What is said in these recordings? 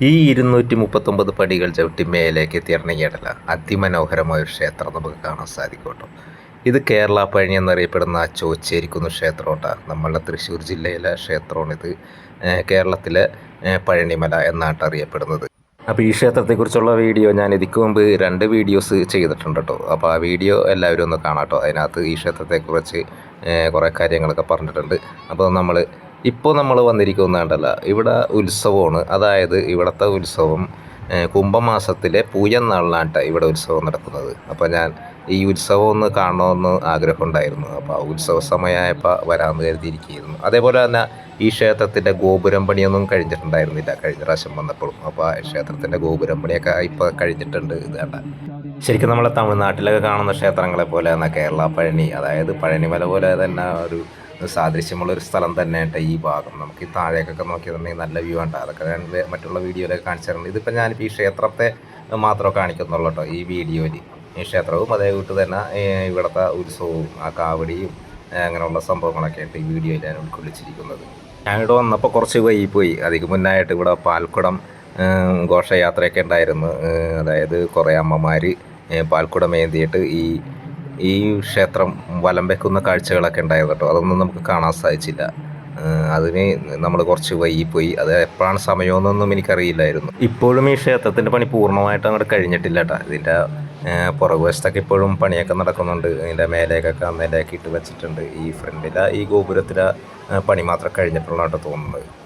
ഈ ഇരുന്നൂറ്റി മുപ്പത്തൊമ്പത് പടികൾ ചവിട്ടി മേലേക്ക് എത്തിയിറങ്ങിയിടല അതിമനോഹരമായ ഒരു ക്ഷേത്രം നമുക്ക് കാണാൻ സാധിക്കും ഇത് കേരള പഴനി എന്നറിയപ്പെടുന്ന ചോച്ചേരിക്കുന്ന് ക്ഷേത്രമുണ്ടാണ് നമ്മളുടെ തൃശ്ശൂർ ജില്ലയിലെ ക്ഷേത്രമാണിത്. കേരളത്തിലെ പഴനിമല എന്നാണ് അറിയപ്പെടുന്നത്. അപ്പോൾ ഈ ക്ഷേത്രത്തെക്കുറിച്ചുള്ള വീഡിയോ ഞാൻ ഇതിക്ക് മുമ്പ് രണ്ട് വീഡിയോസ് ചെയ്തിട്ടുണ്ട് കേട്ടോ. അപ്പോൾ ആ വീഡിയോ എല്ലാവരും ഒന്ന് കാണാം കേട്ടോ. അതിനകത്ത് ഈ ക്ഷേത്രത്തെക്കുറിച്ച് കുറേ കാര്യങ്ങളൊക്കെ പറഞ്ഞിട്ടുണ്ട്. അപ്പോൾ നമ്മൾ ഇപ്പോൾ നമ്മൾ വന്നിരിക്കുന്നതല്ല ഇവിടെ ഉത്സവമാണ്. അതായത് ഇവിടുത്തെ ഉത്സവം കുംഭമാസത്തിലെ പൂജ പൂയനാളിലാണ് ഇവിടെ ഉത്സവം നടക്കുന്നത്. അപ്പോൾ ഞാൻ ഈ ഉത്സവം ഒന്ന് കാണണമെന്ന് ആഗ്രഹമുണ്ടായിരുന്നു. അപ്പോൾ ആ ഉത്സവ സമയമായപ്പോൾ വരാമെന്ന് കരുതിയിരിക്കുകയായിരുന്നു. അതേപോലെ തന്നെ ഈ ക്ഷേത്രത്തിന്റെ ഗോപുരം പണിയൊന്നും കഴിഞ്ഞിട്ടുണ്ടായിരുന്നില്ല കഴിഞ്ഞ പ്രാവശ്യം വന്നപ്പോഴും അപ്പോൾ ആ ക്ഷേത്രത്തിന്റെ ഗോപുരം പണിയൊക്കെ ഇപ്പോൾ കഴിഞ്ഞിട്ടുണ്ട് ഇത് ശരിക്കും നമ്മളെ തമിഴ്നാട്ടിലൊക്കെ കാണുന്ന ക്ഷേത്രങ്ങളെ പോലെ തന്നെ കേരള പഴനി അതായത് പഴനിമല പോലെ തന്നെ ഒരു സാദൃശ്യമുള്ള ഒരു സ്ഥലം തന്നെയായിട്ട് ഈ ഭാഗം. നമുക്ക് ഈ താഴേക്കൊക്കെ നോക്കിയിട്ടുണ്ടെങ്കിൽ നല്ല വ്യൂ ഉണ്ട് അതൊക്കെ ഞാൻ മറ്റുള്ള വീഡിയോയിലൊക്കെ കാണിച്ചിട്ടുണ്ട് ഇതിപ്പോൾ ഞാനിപ്പോൾ ഈ ക്ഷേത്രത്തെ മാത്രമേ കാണിക്കുന്നുള്ളൂ കേട്ടോ ഈ വീഡിയോയിൽ ഈ ക്ഷേത്രവും അതേ കൂട്ട് തന്നെ ഇവിടുത്തെ ഉത്സവവും ആ കാവടിയും അങ്ങനെയുള്ള സംഭവങ്ങളൊക്കെ ആയിട്ട് ഈ വീഡിയോയിൽ ഞാൻ ഉൾക്കൊള്ളിച്ചിരിക്കുന്നത്. ഞാനിവിടെ വന്നപ്പോൾ കുറച്ച് വൈകി പോയി. അതിന് മുന്നായിട്ട് ഇവിടെ പാൽക്കുടം ഘോഷയാത്രയൊക്കെ ഉണ്ടായിരുന്നു. അതായത് കുറേ അമ്മമാർ പാൽക്കുടം ഏന്തിയിട്ട് ഈ ഈ ക്ഷേത്രം വലം വെക്കുന്ന കാഴ്ചകളൊക്കെ ഉണ്ടായിരുന്നു കേട്ടോ. അതൊന്നും നമുക്ക് കാണാൻ സാധിച്ചില്ല. അതിന് നമ്മൾ കുറച്ച് വൈകിപ്പോയി അത് എപ്പോഴാണ് സമയമെന്നൊന്നും എനിക്കറിയില്ലായിരുന്നു. ഇപ്പോഴും ഈ ക്ഷേത്രത്തിന്റെ പണി പൂർണമായിട്ട് അങ്ങോട്ട് കഴിഞ്ഞിട്ടില്ല കേട്ടോ. ഇതിന്റെ പുറകുവശത്തൊക്കെ ഇപ്പോഴും പണിയൊക്കെ നടക്കുന്നുണ്ട്. ഇതിന്റെ മേലേക്കൊക്കെ അന്നേലേക്ക് ഇട്ട് വെച്ചിട്ടുണ്ട്. ഈ ഫ്രണ്ടിലെ ഈ ഗോപുരത്തിലെ പണി മാത്രം കഴിഞ്ഞിട്ടുള്ളതായിട്ട് തോന്നുന്നത്.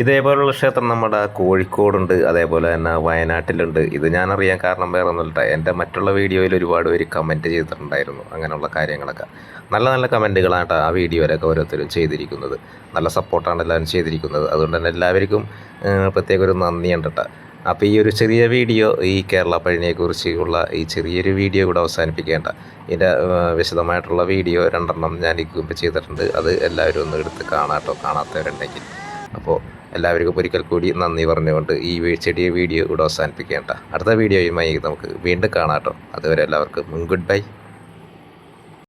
ഇതേപോലുള്ള ക്ഷേത്രം നമ്മുടെ കോഴിക്കോടുണ്ട് അതേപോലെ തന്നെ വയനാട്ടിലുണ്ട്. ഇത് ഞാൻ അറിയാൻ കാരണം വേറെ ഒന്നുമില്ല എന്റെ മറ്റുള്ള വീഡിയോയിൽ ഒരുപാട് പേര് കമന്റ് ചെയ്തിട്ടുണ്ടായിരുന്നു അങ്ങനെയുള്ള കാര്യങ്ങളൊക്കെ. നല്ല നല്ല കമന്റുകളാണ് ആ വീഡിയോയിലൊക്കെ ഓരോരുത്തരും ചെയ്തിരിക്കുന്നത്. നല്ല സപ്പോർട്ടാണ് എല്ലാവരും ചെയ്തിരിക്കുന്നത്. അതുകൊണ്ട് തന്നെ എല്ലാവർക്കും പ്രത്യേക ഒരു നന്ദിയുണ്ട് കേട്ടോ. അപ്പോൾ ഈ ഒരു ചെറിയ വീഡിയോ ഈ കേരള പഴനിയെക്കുറിച്ചുള്ള ഈ ചെറിയൊരു വീഡിയോ കൂടെ അവസാനിപ്പിക്കേണ്ട. ഇതിന്റെ വിശദമായിട്ടുള്ള വീഡിയോ രണ്ടെണ്ണം ഞാൻ മുമ്പ് ചെയ്തിട്ടുണ്ട്. അത് എല്ലാവരും ഒന്ന് എടുത്ത് കാണാട്ടോ കാണാത്തവരുണ്ടെങ്കിൽ. അപ്പോൾ എല്ലാവർക്കും ഒരിക്കൽ കൂടി നന്ദി പറഞ്ഞുകൊണ്ട് ഈ ചെടിയ വീഡിയോ ഇവിടെ അവസാനിപ്പിക്കേണ്ട അടുത്ത വീഡിയോയുമായി നമുക്ക് വീണ്ടും കാണാം കേട്ടോ. അതുവരെ എല്ലാവർക്കും ഗുഡ് ബൈ.